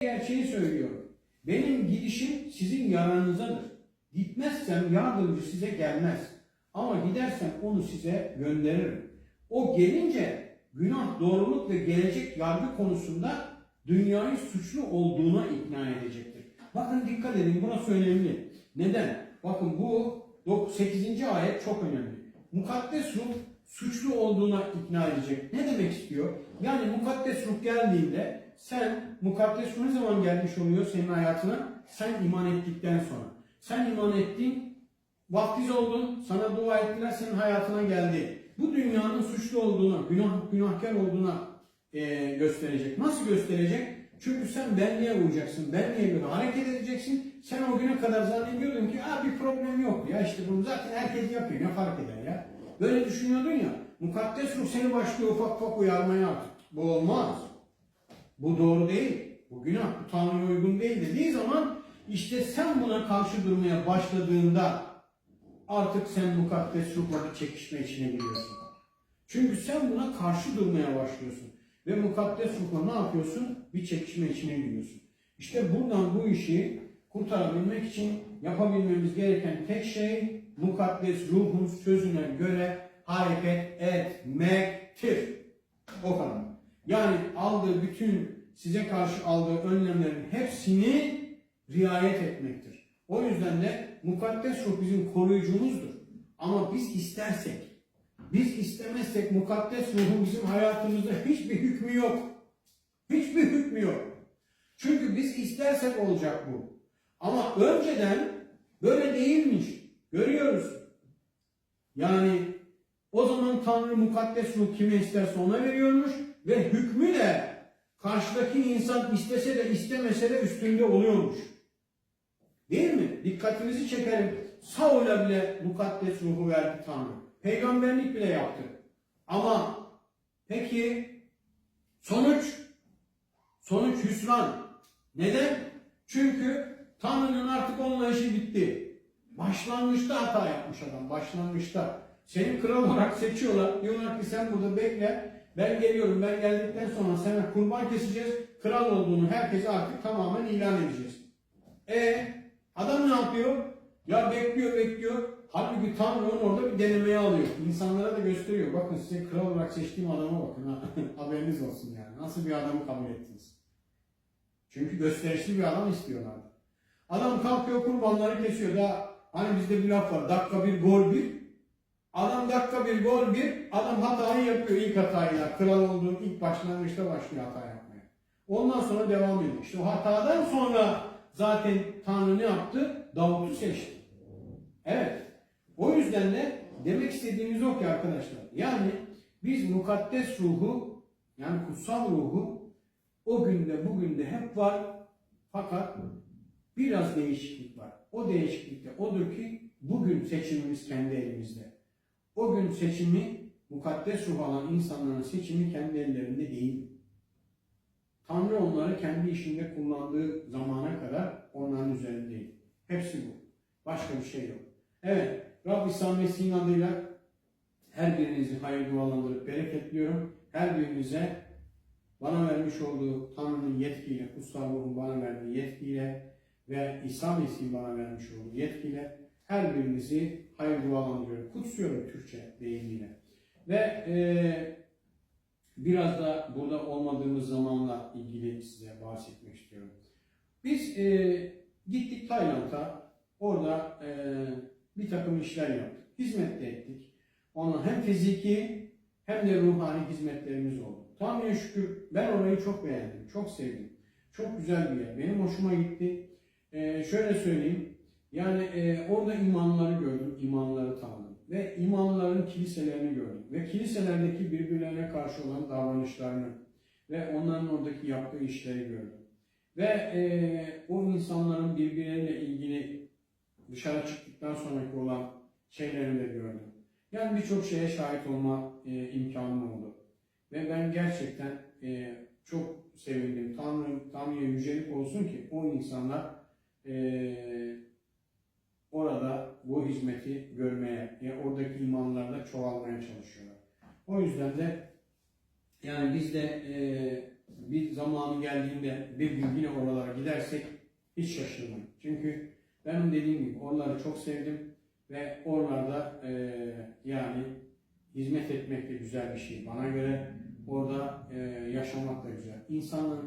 gerçeği söylüyorum. Benim gidişim sizin yararınızadır. Gitmezsem yardımcı size gelmez. Ama gidersem onu size gönderirim. O gelince günah, doğruluk ve gelecek yargı konusunda dünyayı suçlu olduğuna ikna edecektir. Bakın dikkat edin burası önemli. Neden? Bakın bu 8. ayet çok önemli. Mukaddes ruh suçlu olduğuna ikna edecek. Ne demek istiyor? Yani mukaddes ruh geldiğinde sen mukaddes ne zaman gelmiş oluyor senin hayatına? Sen iman ettikten sonra. Sen iman ettin, vaftiz oldun, sana dua ettiler, senin hayatına geldi. Bu dünyanın suçlu olduğuna, günah, günahkar olduğuna e, gösterecek. Nasıl gösterecek? Çünkü sen benliğe uyacaksın, benliğe göre hareket edeceksin. Sen o güne kadar zannediyordun ki Aa, bir problem yok ya işte bunu zaten herkes yapıyor ne fark eder ya. Böyle düşünüyordun ya. Mukaddes ruh seni başlıyor ufak ufak uyarmaya artık. Bu olmaz. Bu doğru değil. Bu günah, bu Tanrı'ya uygun değil dediği zaman işte sen buna karşı durmaya başladığında artık sen mukaddes ruhla bir çekişme içine giriyorsun. Çünkü sen buna karşı durmaya başlıyorsun. Ve mukaddes ruhla ne yapıyorsun? Bir çekişme içine giriyorsun. İşte buradan bu işi kurtarabilmek için yapabilmemiz gereken tek şey mukaddes ruhun sözüne göre hareket etmektir. O kadar. Yani aldığı bütün size karşı aldığı önlemlerin hepsini riayet etmektir. O yüzden de mukaddes ruh bizim koruyucumuzdur. Ama biz istersek, biz istemezsek mukaddes ruhun bizim hayatımızda hiçbir hükmü yok. Hiçbir hükmü yok. Çünkü biz istersek olacak bu. Ama önceden böyle değilmiş. Görüyoruz. Yani Tanrı mukaddes ruh kime isterse ona veriyormuş ve hükmü de karşıdaki insan istese de istemese de üstünde oluyormuş. Değil mi? Dikkatinizi çekerim. Saul'a bile mukaddes ruhu verdi Tanrı. Peygamberlik bile yaptı. Ama peki sonuç? Sonuç hüsran. Neden? Çünkü Tanrı'nın artık onunla işi bitti. Başlangıçta hata yapmış adam. Başlangıçta. Seni kral olarak seçiyorlar. Diyorlar ki sen burada bekle. Ben geliyorum. Ben geldikten sonra sana kurban keseceğiz. Kral olduğunu herkese artık tamamen ilan edeceğiz. E adam ne yapıyor? Ya bekliyor bekliyor. Halbuki Tanrı onu orada bir denemeye alıyor. İnsanlara da gösteriyor. Bakın size kral olarak seçtiğim adama bakın. ha. Haberiniz olsun yani. Nasıl bir adamı kabul ettiniz? Çünkü gösterişli bir adam istiyorlardı. Adam kalkıyor kurbanları kesiyor. Daha hani bizde bir laf var. Dakika bir gol bir. Adam dakika bir gol bir. Adam hatayı yapıyor ilk hatayla. Kral olduğu ilk başlangıçta başlıyor hata yapmaya. Ondan sonra devam ediyor. İşte o hatadan sonra zaten Tanrı ne yaptı? Davut'u seçti. Evet. O yüzden de demek istediğimiz o ki arkadaşlar. Yani biz mukaddes ruhu yani kutsal ruhu o günde bugün de hep var. Fakat biraz değişiklik var. O değişiklik de odur ki bugün seçimimiz kendi elimizde. O gün seçimi mukaddes ruh alan insanların seçimi kendi ellerinde değil. Tanrı onları kendi işinde kullandığı zamana kadar onların üzerindeydi. Hepsi bu. Başka bir şey yok. Evet, Rab İsa Mesih'in adıyla her birinizi hayır dualandırıp bereketliyorum. Her birinize bana vermiş olduğu Tanrı'nın yetkiyle, kutsal ruhun bana verdiği yetkiyle ve İsa Mesih'in bana vermiş olduğu yetkiyle her birinizi hayır dualandırıyorum. Kutsuyorum Türkçe deyimiyle. Ve e, biraz da burada olmadığımız zamanla ilgili size bahsetmek istiyorum. Biz e, gittik Tayland'a, orada e, bir takım işler yaptık. Hizmet de ettik. Ona hem fiziki hem de ruhani hizmetlerimiz oldu. Tanrı'ya şükür ben orayı çok beğendim, çok sevdim. Çok güzel bir yer. Benim hoşuma gitti. E, şöyle söyleyeyim. Yani e, orada imanları gördüm, imanları tanıdım. Ve imanların kiliselerini gördüm. Ve kiliselerdeki birbirlerine karşı olan davranışlarını ve onların oradaki yaptığı işleri gördüm. Ve e, o insanların birbirleriyle ilgili dışarı çıktıktan sonraki olan şeylerini de gördüm. Yani birçok şeye şahit olma e, imkanım oldu. Ve ben gerçekten e, çok sevindim. Tanrı, Tanrı'ya yücelik olsun ki o insanlar e, orada bu hizmeti görmeye, e, oradaki imanlarda çoğalmaya çalışıyorlar. O yüzden de yani biz de e, bir zamanı geldiğinde bir gün yine oralara gidersek hiç şaşırmam. Çünkü benim dediğim gibi oraları çok sevdim ve oralarda eee, yani hizmet etmek de güzel bir şey. Bana göre orada eee, yaşamak da güzel. İnsanların